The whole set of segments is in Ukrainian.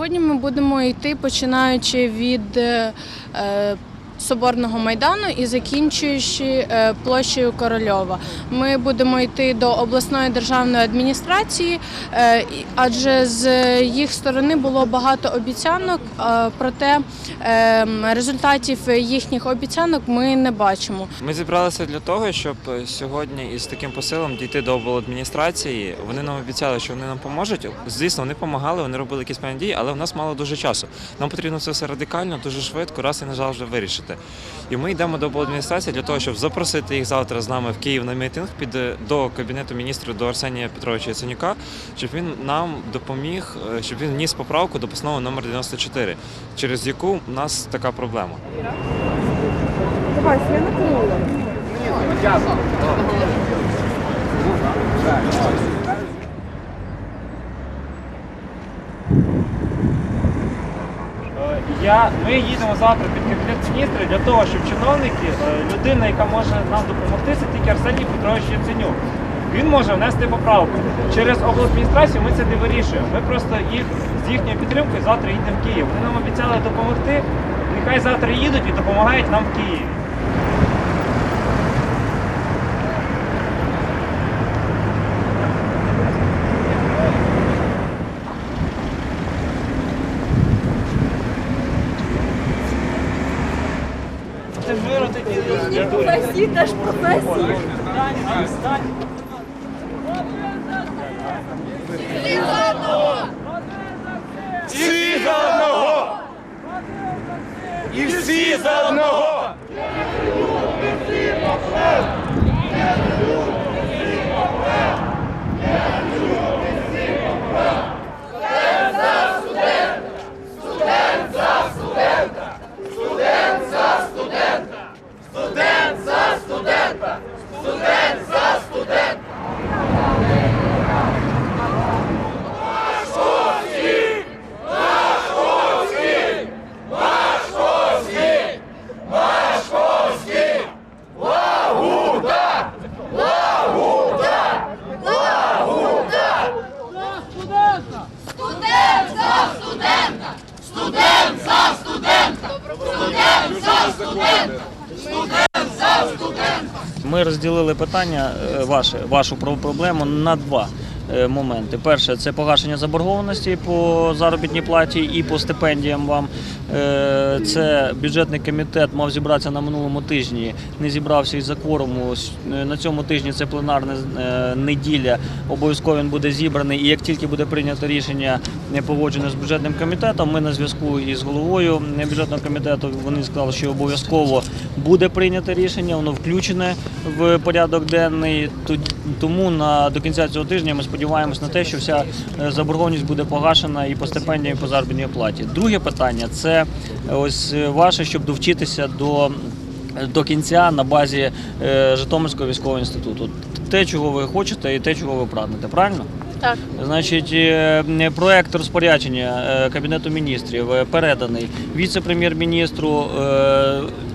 Сьогодні ми будемо йти починаючи від е, е, Соборного майдану і закінчуючи е, площею Корольова. Ми будемо йти до обласної державної адміністрації, е, адже з їх сторони було багато обіцянок, проте е, результатів їхніх обіцянок ми не бачимо. Ми зібралися для того, щоб сьогодні із таким посилом дійти до обладміністрації. Вони нам обіцяли, що вони нам поможуть. Звісно, вони допомагали, вони робили якісь дії, але в нас мало дуже часу. Нам потрібно це все радикально, дуже швидко, раз і на жаль, вже вирішити. І ми йдемо до обладміністрації для того, щоб запросити їх завтра з нами в Київ на мітинг під до кабінету міністрів до Арсенія Петровича Яценюка, щоб він нам допоміг, е, щоб він вніс поправку до постанови номер 94, через яку в нас така проблема. Я, ми їдемо завтра під кабінет міністрів для того, щоб чиновники, е, людина, яка може нам допомогти, це тільки Арсеній Петрович Яценюк. Він може внести поправку. Через обладміністрацію ми це не вирішуємо. Ми просто їх з їхньою підтримкою завтра їдемо в Київ. Вони нам обіцяли допомогти. Нехай завтра їдуть і допомагають нам в Києві. Миру тоді. Професії, теж професії. Всі за одного! І всі за одного! Студент студента! Студент за студента! Студент за студента! Студент за студента! Ми розділили питання е, ваше, вашу про- проблему на два моменти. Перше це погашення заборгованості по заробітній платі і по стипендіям вам. Е, Це бюджетний комітет мав зібратися на минулому тижні, не зібрався із-за кворуму. Е, На цьому тижні це пленарна е, неділя. Обов'язково він буде зібраний. І як тільки буде прийнято рішення не погоджене з бюджетним комітетом, ми на зв'язку із головою бюджетного комітету вони сказали, що обов'язково буде прийнято рішення, воно включене в порядок денний. Тому на до кінця цього тижня ми сподіваємось на те, що вся е, заборгованість буде погашена і по стипендіям, і по заробітній платі. Друге питання це е, ось е, ваше, щоб довчитися до. До кінця на базі Житомирського військового інституту. Те, чого ви хочете, і те, чого ви прагнете, правильно? Так. Значить, проект розпорядження Кабінету міністрів переданий віце-прем'єр-міністру.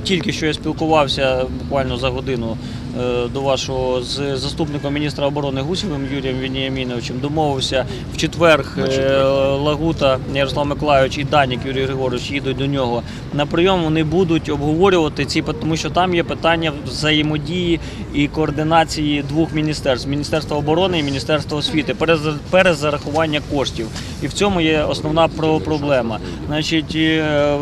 Тільки що я спілкувався буквально за годину е, до вашого з заступником міністра оборони Гусєвим Юрієм Веніаміновичем. Домовився в четвер е, Лагута Ярослав Миколайович і Данік Юрій Григорович їдуть до нього на прийом. Вони будуть обговорювати ці, тому що там є питання взаємодії і координації двох міністерств: Міністерства оборони і Міністерства освіти, перез- перезарахування коштів. І в цьому є основна про- проблема. Значить, е,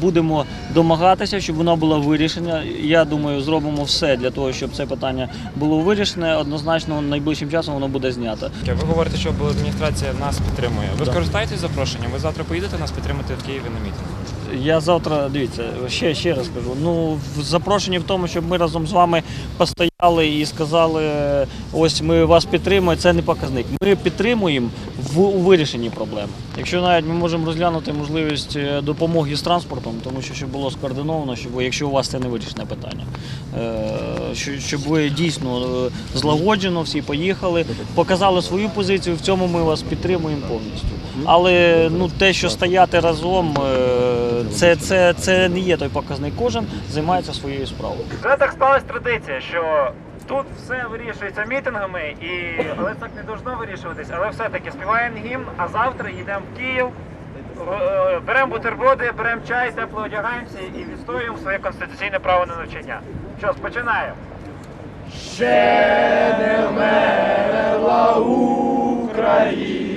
будемо домагатися, щоб воно було вирішено. Я думаю, зробимо все для того, щоб це питання було вирішене. Однозначно, найближчим часом воно буде знято. Ви говорите, що адміністрація нас підтримує. Ви скористаєтесь запрошенням? Ви завтра поїдете нас підтримати в Києві на мітинг? Я завтра дивіться, ще, ще раз кажу. Ну в запрошенні в тому, щоб ми разом з вами постояли і сказали, ось ми вас підтримуємо. Це не показник. Ми підтримуємо в у вирішенні проблеми. Якщо навіть ми можемо розглянути можливість е, допомоги з транспортом, тому що щоб було скоординовано, щоб якщо у вас це не вирішене питання, е, що- щоб ви дійсно е, злагоджено всі поїхали, показали свою позицію. В цьому ми вас підтримуємо повністю. Але ну те, що стояти разом, це, це, це не є той показник. Кожен займається своєю справою. Вже так сталася традиція, що Тут все вирішується мітингами, і... але так не должно вирішуватись. Але все-таки співаємо гімн, а завтра йдемо в Київ, е, беремо бутерброди, беремо чай, тепло одягаємося і відстоюємо своє конституційне право на навчання. Що починаємо. Браття Україна.